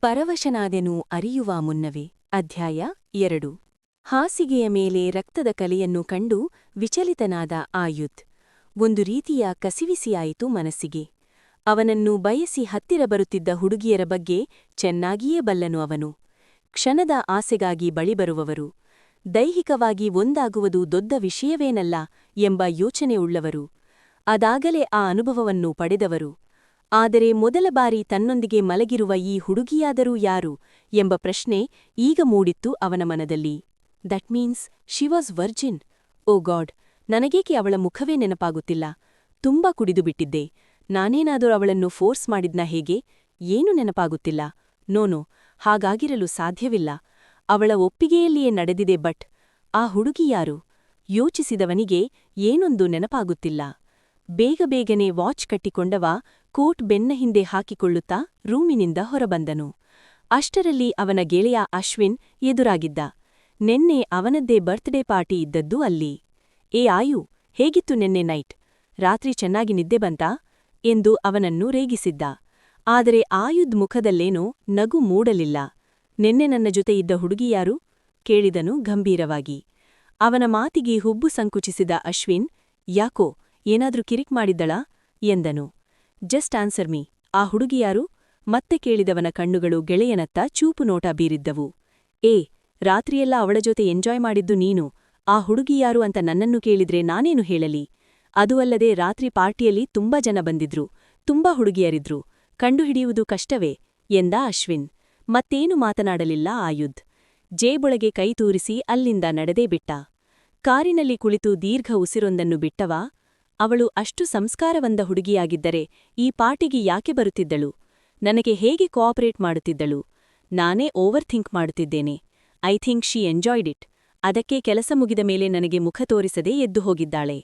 ಪರವಶನಾದೆನು ಅರಿಯುವ ಮುನ್ನವೇ. ಅಧ್ಯಾಯ ಎರಡು. ಹಾಸಿಗೆಯ ಮೇಲೆ ರಕ್ತದ ಕಲೆಯನ್ನು ಕಂಡು ವಿಚಲಿತನಾದ ಆಯುತ್ ಒಂದು ರೀತಿಯ ಕಸಿವಿಸಿಯಾಯಿತು ಮನಸ್ಸಿಗೆ. ಅವನನ್ನು ಬಯಸಿ ಹತ್ತಿರ ಬರುತ್ತಿದ್ದ ಹುಡುಗಿಯರ ಬಗ್ಗೆ ಚೆನ್ನಾಗಿಯೇ ಬಲ್ಲನು ಅವನು. ಕ್ಷಣದ ಆಸೆಗಾಗಿ ಬಳಿಬರುವವರು. ದೈಹಿಕವಾಗಿ ಒಂದಾಗುವುದು ದೊಡ್ಡ ವಿಷಯವೇನಲ್ಲ ಎಂಬ ಯೋಚನೆಯುಳ್ಳವರು. ಅದಾಗಲೇ ಆ ಅನುಭವವನ್ನು ಪಡೆದವರು. ಆದರೆ ಮೊದಲ ಬಾರಿ ತನ್ನೊಂದಿಗೆ ಮಲಗಿರುವ ಈ ಹುಡುಗಿಯಾದರೂ ಯಾರು ಎಂಬ ಪ್ರಶ್ನೆ ಈಗ ಮೂಡಿತ್ತು ಅವನ ಮನದಲ್ಲಿ. That means she was virgin oh God ನನಗೇಕೆ ಅವಳ ಮುಖವೇ ನೆನಪಾಗುತ್ತಿಲ್ಲ. ತುಂಬಾ ಕುಡಿದು ಬಿಟ್ಟಿದ್ದೆ. ನಾನೇನಾದರೂ ಅವಳನ್ನು ಫೋರ್ಸ್ ಮಾಡಿದ್ನ ಹೇಗೆ? ಏನೂ ನೆನಪಾಗುತ್ತಿಲ್ಲ. ನೋನೋ ಹಾಗಾಗಿರಲು ಸಾಧ್ಯವಿಲ್ಲ. ಅವಳ ಒಪ್ಪಿಗೆಯಲ್ಲಿಯೇ ನಡೆದಿದೆ ಬಟ್ ಆ ಹುಡುಗಿ ಯಾರು? ಯೋಚಿಸಿದವನಿಗೆ ಏನೊಂದು ನೆನಪಾಗುತ್ತಿಲ್ಲ. ಬೇಗ ಬೇಗನೆ ವಾಚ್ ಕಟ್ಟಿಕೊಂಡವ ಕೋಟ್ ಬೆನ್ನ ಹಿಂದೆ ಹಾಕಿಕೊಳ್ಳುತ್ತಾ ರೂಮಿನಿಂದ ಹೊರಬಂದನು. ಅಷ್ಟರಲ್ಲಿ ಅವನ ಗೆಳೆಯ ಅಶ್ವಿನ್ ಎದುರಾಗಿದ್ದ. ನೆನ್ನೆ ಅವನದ್ದೇ ಬರ್ತ್ಡೇ ಪಾರ್ಟಿ ಇದ್ದದ್ದು ಅಲ್ಲಿ. ಏ ಆಯು, ಹೇಗಿತ್ತು ನೆನ್ನೆ ನೈಟ್? ರಾತ್ರಿ ಚೆನ್ನಾಗಿ ನಿದ್ದೆ ಬಂತಾ? ಎಂದು ಅವನನ್ನು ರೇಗಿಸಿದ್ದ. ಆದರೆ ಆಯುದ್ ಮುಖದಲ್ಲೇನೋ ನಗು ಮೂಡಲಿಲ್ಲ. ನೆನ್ನೆ ನನ್ನ ಜೊತೆ ಇದ್ದ ಹುಡುಗಿಯಾರು ಕೇಳಿದನು ಗಂಭೀರವಾಗಿ. ಅವನ ಮಾತಿಗೆ ಹುಬ್ಬು ಸಂಕುಚಿಸಿದ ಅಶ್ವಿನ್, ಯಾಕೋ ಏನಾದ್ರೂ ಕಿರಿಕ್ ಮಾಡಿದ್ದಳಾ? ಎಂದನು. Just answer me. ಆ ಹುಡುಗಿಯಾರು ಮತ್ತೆ ಕೇಳಿದವನ ಕಣ್ಣುಗಳು ಗೆಳೆಯನತ್ತ ಚೂಪು ನೋಟ ಬೀರಿದ್ದವು. ಏ, ರಾತ್ರಿಯೆಲ್ಲ ಅವಳ ಜೊತೆ ಎಂಜಾಯ್ ಮಾಡಿದ್ದು ನೀನು. ಆ ಹುಡುಗಿಯಾರು ಅಂತ ನನ್ನನ್ನು ಕೇಳಿದ್ರೆ ನಾನೇನು ಹೇಳಲಿ? ಅದು ಅಲ್ಲದೆ ರಾತ್ರಿ ಪಾರ್ಟಿಯಲ್ಲಿ ತುಂಬಾ ಜನ ಬಂದಿದ್ರು. ತುಂಬಾ ಹುಡುಗಿಯರಿದ್ರು. ಕಂಡುಹಿಡಿಯುವುದು ಕಷ್ಟವೇ? ಎಂದ ಅಶ್ವಿನ್. ಮತ್ತೇನು ಮಾತನಾಡಲಿಲ್ಲ ಆಯುಧ್ ಜೇಬೊಳಗೆ ಕೈ ತೂರಿಸಿ ಅಲ್ಲಿಂದ ನಡೆದೇ ಬಿಟ್ಟ. ಕಾರಿನಲ್ಲಿ ಕುಳಿತು ದೀರ್ಘ ಉಸಿರೊಂದನ್ನು ಬಿಟ್ಟವ? ಅವಳು ಅಷ್ಟು ಸಂಸ್ಕಾರವಂದ ಹುಡುಗಿಯಾಗಿದ್ದರೆ ಈ ಪಾರ್ಟಿಗೆ ಯಾಕೆ ಬರುತ್ತಿದ್ದಳು? ನನಗೆ ಹೇಗೆ ಕೋಆಪರೇಟ್ ಮಾಡುತ್ತಿದ್ದಳು? ನಾನೇ ಓವರ್ ಥಿಂಕ್ ಮಾಡುತ್ತಿದ್ದೇನೆ. I think she enjoyed it. ಅದಕ್ಕೆ ಕೆಲಸ ಮುಗಿದ ಮೇಲೆ ನನಗೆ ಮುಖ ತೋರಿಸದೆ ಎದ್ದು ಹೋಗಿದ್ದಾಳೆ.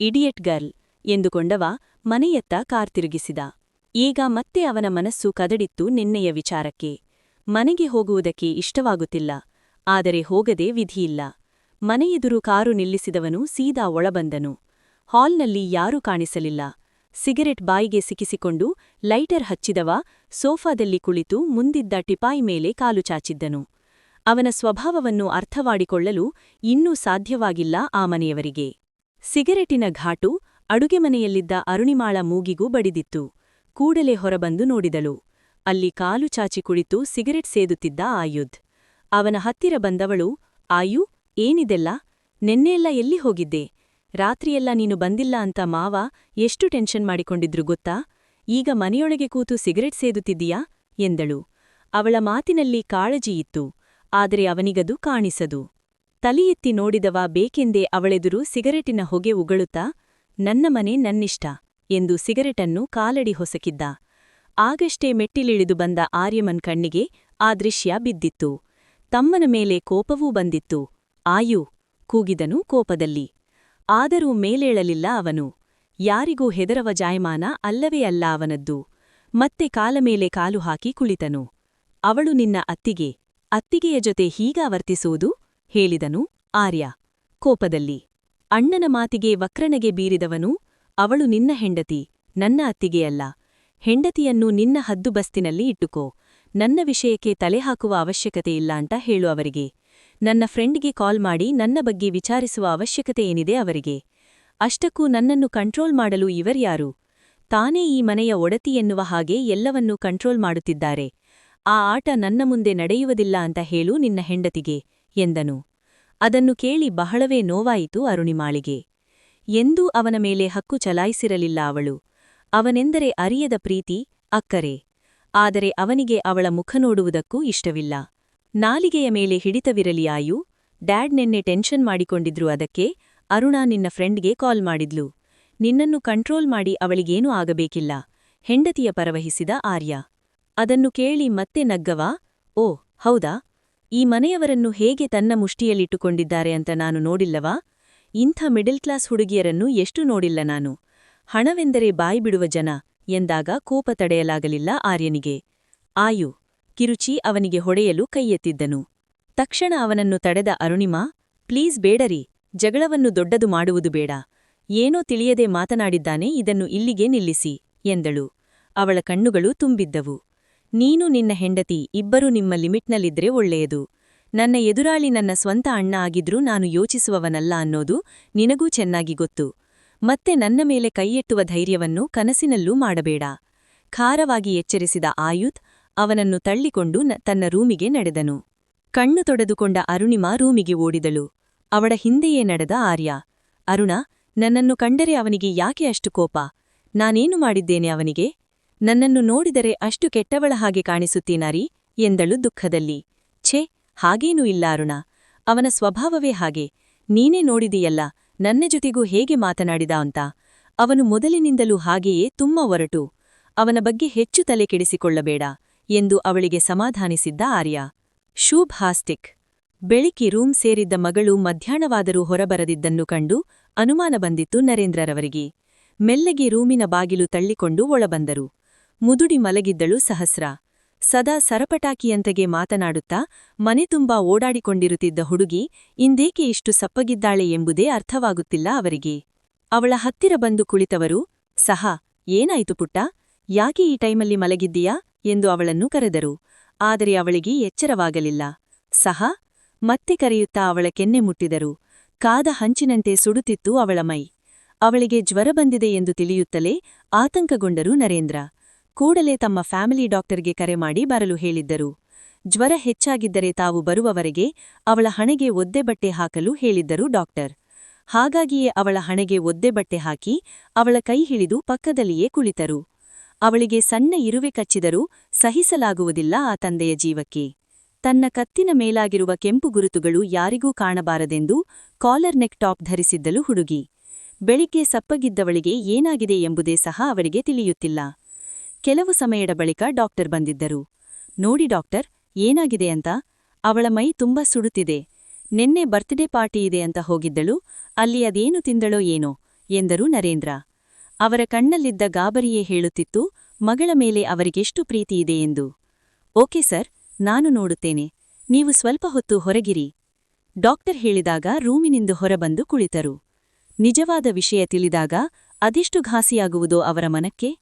ಇಡಿಯಟ್ ಗರ್ಲ್ ಎಂದುಕೊಂಡವ ಮನೆಯತ್ತ ಕಾರ್ ತಿರುಗಿಸಿದ. ಈಗ ಮತ್ತೆ ಅವನ ಮನಸ್ಸು ಕದಡಿತ್ತು ನಿನ್ನೆಯ ವಿಚಾರಕ್ಕೆ. ಮನೆಗೆ ಹೋಗುವುದಕ್ಕೆ ಇಷ್ಟವಾಗುತ್ತಿಲ್ಲ. ಆದರೆ ಹೋಗದೆ ವಿಧಿಯಿಲ್ಲ. ಮನೆಯೆದುರು ಕಾರು ನಿಲ್ಲಿಸಿದವನು ಸೀದಾ ಒಳಬಂದನು. ಹಾಲ್ನಲ್ಲಿ ಯಾರೂ ಕಾಣಿಸಲಿಲ್ಲ. ಸಿಗರೆಟ್ ಬಾಯಿಗೆ ಸಿಕ್ಕಿಸಿಕೊಂಡು ಲೈಟರ್ ಹಚ್ಚಿದವ, ಸೋಫಾದಲ್ಲಿ ಕುಳಿತು ಮುಂದಿದ್ದ ಟಿಪಾಯಿ ಮೇಲೆ ಕಾಲು ಚಾಚಿದ್ದನು. ಅವನ ಸ್ವಭಾವವನ್ನು ಅರ್ಥವಾಡಿಕೊಳ್ಳಲು ಇನ್ನೂ ಸಾಧ್ಯವಾಗಿಲ್ಲ ಆ ಮನೆಯವರಿಗೆ. ಸಿಗರೆಟಿನ ಘಾಟು ಅಡುಗೆಮನೆಯಲ್ಲಿದ್ದ ಅರುಣಿಮಾಳ ಮೂಗಿಗೂ ಬಡಿದಿತ್ತು. ಕೂಡಲೇ ಹೊರಬಂದು ನೋಡಿದಳು. ಅಲ್ಲಿ ಕಾಲು ಚಾಚಿ ಕುಳಿತು ಸಿಗರೆಟ್ ಸೇದುತ್ತಿದ್ದ ಆಯುಧ್. ಅವನ ಹತ್ತಿರ ಬಂದವಳು, ಆಯು, ಏನಿದೆಲ್ಲ? ನೆನ್ನೆಯೆಲ್ಲ ಎಲ್ಲಿ ಹೋಗಿದ್ದೆ? ರಾತ್ರಿಯೆಲ್ಲ ನೀನು ಬಂದಿಲ್ಲ ಅಂತ ಮಾವ ಎಷ್ಟು ಟೆನ್ಷನ್ ಮಾಡಿಕೊಂಡಿದ್ರು ಗೊತ್ತಾ? ಈಗ ಮನೆಯೊಳಗೆ ಕೂತು ಸಿಗರೆಟ್ ಸೇದುತ್ತಿದ್ದೀಯಾ? ಎಂದಳು. ಅವಳ ಮಾತಿನಲ್ಲಿ ಕಾಳಜಿಯಿತ್ತು ಆದರೆ ಅವನಿಗದು ಕಾಣಿಸದು. ತಲೆಯೆತ್ತಿ ನೋಡಿದವ ಬೇಕೆಂದೇ ಅವಳೆದುರು ಸಿಗರೆಟಿನ ಹೊಗೆ ಉಗಳುತ್ತಾ, ನನ್ನ ಮನೆ ನನ್ನಿಷ್ಟ ಎಂದು ಸಿಗರೆಟನ್ನು ಕಾಲಡಿ ಹೊಸಕಿದ್ದ. ಆಗಷ್ಟೇ ಮೆಟ್ಟಿಲಿಳಿದು ಬಂದ ಆರ್ಯಮನ್ ಕಣ್ಣಿಗೆ ಆ ದೃಶ್ಯ ಬಿದ್ದಿತ್ತು. ತಮ್ಮನ ಮೇಲೆ ಕೋಪವೂ ಬಂದಿತ್ತು. ಆಯು, ಕೂಗಿದನು ಕೋಪದಲ್ಲಿ. ಆದರೂ ಮೇಲೇಳಲಿಲ್ಲ ಅವನು. ಯಾರಿಗೂ ಹೆದರವ ಜಾಯಮಾನ ಅಲ್ಲವೇ ಅಲ್ಲ ಅವನದ್ದು. ಮತ್ತೆ ಕಾಲ ಮೇಲೆ ಕಾಲು ಹಾಕಿ ಕುಳಿತನು. ಅವಳು ನಿನ್ನ ಅತ್ತಿಗೆ, ಅತ್ತಿಗೆಯ ಜೊತೆ ಹೀಗ ವರ್ತಿಸುವುದು? ಹೇಳಿದನು ಆರ್ಯ. ಕೋಪದಲ್ಲಿ. ಅಣ್ಣನ ಮಾತಿಗೆ ವಕ್ರನಗೆ ಬೀರಿದವನು, ಅವಳು ನಿನ್ನ ಹೆಂಡತಿ, ನನ್ನ ಅತ್ತಿಗೆಯಲ್ಲ ಹೆಂಡತಿಯನ್ನು ನಿನ್ನ ಹದ್ದುಬಸ್ತಿನಲ್ಲಿ ಇಟ್ಟುಕೋ. ನನ್ನ ವಿಷಯಕ್ಕೆ ತಲೆಹಾಕುವ ಅವಶ್ಯಕತೆ ಇಲ್ಲ ಅಂತ ಹೇಳು ಅವರಿಗೆ. ನನ್ನ ಫ್ರೆಂಡ್ಗೆ ಕಾಲ್ ಮಾಡಿ ನನ್ನ ಬಗ್ಗೆ ವಿಚಾರಿಸುವ ಅವಶ್ಯಕತೆ ಏನಿದೆ ಅವರಿಗೆ? ಅಷ್ಟಕ್ಕೂ ನನ್ನನ್ನು ಕಂಟ್ರೋಲ್ ಮಾಡಲು ಇವರ್ಯಾರು ತಾನೇ ಈ ಮನೆಯ ಒಡತಿ ಎನ್ನುವ ಹಾಗೆ ಎಲ್ಲವನ್ನೂ ಕಂಟ್ರೋಲ್ ಮಾಡುತ್ತಿದ್ದಾರೆ. ಆ ಆಟ ನನ್ನ ಮುಂದೆ ನಡೆಯುವುದಿಲ್ಲ ಅಂತ ಹೇಳು ನಿನ್ನ ಹೆಂಡತಿಗೆ, ಎಂದನು. ಅದನ್ನು ಕೇಳಿ ಬಹಳವೇ ನೋವಾಯಿತು ಅರುಣಿಮಾಳಿಗೆ. ಎಂದೂ ಅವನ ಮೇಲೆ ಹಕ್ಕು ಚಲಾಯಿಸಿರಲಿಲ್ಲ ಅವಳು. ಅವನೆಂದರೆ ಅರಿಯದ ಪ್ರೀತಿ, ಅಕ್ಕರೆ. ಆದರೆ ಅವನಿಗೆ ಅವಳ ಮುಖ ನೋಡುವುದಕ್ಕೂ ಇಷ್ಟವಿಲ್ಲ. ನಾಲಿಗೆಯ ಮೇಲೆ ಹಿಡಿತವಿರಲಿ ಆಯು. ಡ್ಯಾಡ್ ನಿನ್ನೆ ಟೆನ್ಷನ್ ಮಾಡಿಕೊಂಡಿದ್ರು, ಅದಕ್ಕೆ ಅರುಣಾ ನಿನ್ನ ಫ್ರೆಂಡ್ಗೆ ಕಾಲ್ ಮಾಡಿದ್ಲು. ನಿನ್ನನ್ನು ಕಂಟ್ರೋಲ್ ಮಾಡಿ ಅವಳಿಗೇನೂ ಆಗಬೇಕಿಲ್ಲ. ಹೆಂಡತಿಯ ಪರವಹಿಸಿದ ಆರ್ಯ. ಅದನ್ನು ಕೇಳಿ ಮತ್ತೆ ನಗ್ಗವಾ? ಓ, ಹೌದಾ? ಈ ಮನೆಯವರನ್ನು ಹೇಗೆ ತನ್ನ ಮುಷ್ಟಿಯಲ್ಲಿಟ್ಟುಕೊಂಡಿದ್ದಾರೆ ಅಂತ ನಾನು ನೋಡಿಲ್ಲವಾ? ಇಂಥ ಮಿಡಲ್ ಕ್ಲಾಸ್ ಹುಡುಗಿಯರನ್ನು ಎಷ್ಟು ನೋಡಿಲ್ಲ ನಾನು. ಹಣವೆಂದರೆ ಬಾಯಿಬಿಡುವ ಜನ, ಎಂದಾಗ ಕೋಪ ತಡೆಯಲಾಗಲಿಲ್ಲ ಆರ್ಯನಿಗೆ. ಆಯು ಕಿರುಚಿ ಅವನಿಗೆ ಹೊಡೆಯಲು ಕೈಯೆತ್ತಿದ್ದನು. ತಕ್ಷಣ ಅವನನ್ನು ತಡೆದ ಅರುಣಿಮಾ, ಪ್ಲೀಸ್ ಬೇಡರಿ, ಜಗಳವನ್ನು ದೊಡ್ಡದು ಮಾಡುವುದು ಬೇಡ. ಏನೋ ತಿಳಿಯದೆ ಮಾತನಾಡಿದ್ದಾನೆ, ಇದನ್ನು ಇಲ್ಲಿಗೆ ನಿಲ್ಲಿಸಿ, ಎಂದಳು. ಅವಳ ಕಣ್ಣುಗಳು ತುಂಬಿದ್ದವು. ನೀನು ನಿನ್ನ ಹೆಂಡತಿ, ಇಬ್ಬರೂ ನಿಮ್ಮ ಲಿಮಿಟ್ನಲ್ಲಿದ್ರೆ ಒಳ್ಳೆಯದು. ನನ್ನ ಎದುರಾಳಿ ನನ್ನ ಸ್ವಂತ ಅಣ್ಣ ಆಗಿದ್ರೂ ನಾನು ಯೋಚಿಸುವವನಲ್ಲ ಅನ್ನೋದು ನಿನಗೂ ಚೆನ್ನಾಗಿ ಗೊತ್ತು. ಮತ್ತೆ ನನ್ನ ಮೇಲೆ ಕೈಯೆಟ್ಟುವ ಧೈರ್ಯವನ್ನು ಕನಸಿನಲ್ಲೂ ಮಾಡಬೇಡ. ಖಾರವಾಗಿ ಎಚ್ಚರಿಸಿದ ಆಯುಧ್ ಅವನನ್ನು ತಳ್ಳಿಕೊಂಡು ತನ್ನ ರೂಮಿಗೆ ನಡೆದನು. ಕಣ್ಣು ತೊಡೆದುಕೊಂಡ ಅರುಣಿಮಾ ರೂಮಿಗೆ ಓಡಿದಳು. ಅವಳ ಹಿಂದೆಯೇ ನಡೆದ ಆರ್ಯ. ಅರುಣ, ನನ್ನನ್ನು ಕಂಡರೆ ಅವನಿಗೆ ಯಾಕೆ ಅಷ್ಟು ಕೋಪ? ನಾನೇನು ಮಾಡಿದ್ದೇನೆ ಅವನಿಗೆ? ನನ್ನನ್ನು ನೋಡಿದರೆ ಅಷ್ಟು ಕೆಟ್ಟವಳ ಹಾಗೆ ಕಾಣಿಸುತ್ತೀನಾರಿ? ಎಂದಳು ದುಃಖದಲ್ಲಿ. ಛೇ, ಹಾಗೇನೂ ಇಲ್ಲ ಅರುಣ. ಅವನ ಸ್ವಭಾವವೇ ಹಾಗೆ. ನೀನೇ ನೋಡಿದೆಯಲ್ಲ, ನನ್ನ ಜೊತೆಗೂ ಹೇಗೆ ಮಾತನಾಡಿದ ಅಂತ. ಅವನು ಮೊದಲಿನಿಂದಲೂ ಹಾಗೆಯೇ ತುಂಬ ಒರಟು. ಅವನ ಬಗ್ಗೆ ಹೆಚ್ಚು ತಲೆ ಕೆಡಿಸಿಕೊಳ್ಳಬೇಡ. ಎಂದು ಅವಳಿಗೆ ಸಮಾಧಾನಿಸಿದ್ದ ಆರ್ಯ. ಶೂಭ್ ಹಾಸ್ಟಿಕ್. ಬೆಳಿಗ್ಗೆ ರೂಮ್ ಸೇರಿದ್ದ ಮಗಳು ಮಧ್ಯಾಹ್ನವಾದರೂ ಹೊರಬರದಿದ್ದನ್ನು ಕಂಡು ಅನುಮಾನ ಬಂದಿತ್ತು ನರೇಂದ್ರರವರಿಗೆ. ಮೆಲ್ಲಗೆ ರೂಮಿನ ಬಾಗಿಲು ತಳ್ಳಿಕೊಂಡು ಒಳಬಂದರು. ಮುದುಡಿ ಮಲಗಿದ್ದಳು ಸಹಸ್ರ. ಸದಾ ಸರಪಟಾಕಿಯಂತೆಗೆ ಮಾತನಾಡುತ್ತಾ ಮನೆ ತುಂಬಾ ಓಡಾಡಿಕೊಂಡಿರುತ್ತಿದ್ದ ಹುಡುಗಿ ಇಂದೇಕೆ ಇಷ್ಟು ಸಪ್ಪಗಿದ್ದಾಳೆ ಎಂಬುದೇ ಅರ್ಥವಾಗುತ್ತಿಲ್ಲ ಅವರಿಗೆ. ಅವಳ ಹತ್ತಿರ ಬಂದು ಕುಳಿತವರು, ಸಹ, ಏನಾಯಿತು ಪುಟ್ಟ? ಯಾಕೆ ಈ ಟೈಮಲ್ಲಿ ಮಲಗಿದ್ದೀಯಾ? ಎಂದು ಅವಳನ್ನು ಕರೆದರು. ಆದರೆ ಅವಳಿಗೆ ಎಚ್ಚರವಾಗಲಿಲ್ಲ. ಸಹ, ಮತ್ತೆ ಕರೆಯುತ್ತಾ ಅವಳ ಕೆನ್ನೆ ಮುಟ್ಟಿದರು. ಕಾದ ಹಂಚಿನಂತೆ ಸುಡುತ್ತಿತ್ತು ಅವಳ ಮೈ. ಅವಳಿಗೆ ಜ್ವರ ಬಂದಿದೆ ಎಂದು ತಿಳಿಯುತ್ತಲೇ ಆತಂಕಗೊಂಡರು ನರೇಂದ್ರ. ಕೂಡಲೇ ತಮ್ಮ ಫ್ಯಾಮಿಲಿ ಡಾಕ್ಟರ್ಗೆ ಕರೆ ಮಾಡಿ ಬರಲು ಹೇಳಿದ್ದರು. ಜ್ವರ ಹೆಚ್ಚಾಗಿದ್ದರೆ ತಾವು ಬರುವವರೆಗೆ ಅವಳ ಹಣೆಗೆ ಒದ್ದೆ ಬಟ್ಟೆ ಹಾಕಲು ಹೇಳಿದ್ದರು ಡಾಕ್ಟರ್. ಹಾಗಾಗಿಯೇ ಅವಳ ಹಣೆಗೆ ಒದ್ದೆ ಬಟ್ಟೆ ಹಾಕಿ ಅವಳ ಕೈ ಹಿಡಿದು ಪಕ್ಕದಲ್ಲಿಯೇ ಕುಳಿತರು. ಅವಳಿಗೆ ಸಣ್ಣ ಇರುವೆ ಕಚ್ಚಿದರೂ ಸಹಿಸಲಾಗುವುದಿಲ್ಲ ಆ ತಂದೆಯ ಜೀವಕ್ಕೆ. ತನ್ನ ಕತ್ತಿನ ಮೇಲಾಗಿರುವ ಕೆಂಪು ಗುರುತುಗಳು ಯಾರಿಗೂ ಕಾಣಬಾರದೆಂದು ಕಾಲರ್ ನೆಕ್ ಟಾಪ್ ಧರಿಸಿದ್ದಳು ಹುಡುಗಿ. ಬೆಳಿಗ್ಗೆ ಸಪ್ಪಗಿದ್ದವಳಿಗೆ ಏನಾಗಿದೆ ಎಂಬುದೇ ಸಹ ಅವರಿಗೆ ತಿಳಿಯುತ್ತಿಲ್ಲ. ಕೆಲವು ಸಮಯದ ಬಳಿಕ ಡಾಕ್ಟರ್ ಬಂದಿದ್ದರು. ನೋಡಿ ಡಾಕ್ಟರ್, ಏನಾಗಿದೆ ಅಂತ? ಅವಳ ಮೈ ತುಂಬಾ ಸುಡುತ್ತಿದೆ. ನಿನ್ನೆ ಬರ್ತ್ಡೇ ಪಾರ್ಟಿ ಇದೆ ಅಂತ ಹೋಗಿದ್ದಳು. ಅಲ್ಲಿ ಅದೇನು ತಿಂದಳೋ ಏನೋ? ಎಂದರು ನರೇಂದ್ರ. ಅವರ ಕಣ್ಣಲ್ಲಿದ್ದ ಗಾಬರಿಯೇ ಹೇಳುತ್ತಿತ್ತು, ಮಗಳ ಮೇಲೆ ಅವರಿಗೆಷ್ಟು ಪ್ರೀತಿಯಿದೆ ಎಂದು. ಓಕೆ ಸರ್, ನಾನು ನೋಡುತ್ತೇನೆ. ನೀವು ಸ್ವಲ್ಪ ಹೊತ್ತು ಹೊರಗಿರಿ. ಡಾಕ್ಟರ್ ಹೇಳಿದಾಗ ರೂಮಿನಿಂದ ಹೊರಬಂದು ಕುಳಿತರು. ನಿಜವಾದ ವಿಷಯ ತಿಳಿದಾಗ, ಅದೆಷ್ಟು ಘಾಸಿಯಾಗುವುದೋ ಅವರ ಮನಕ್ಕೆ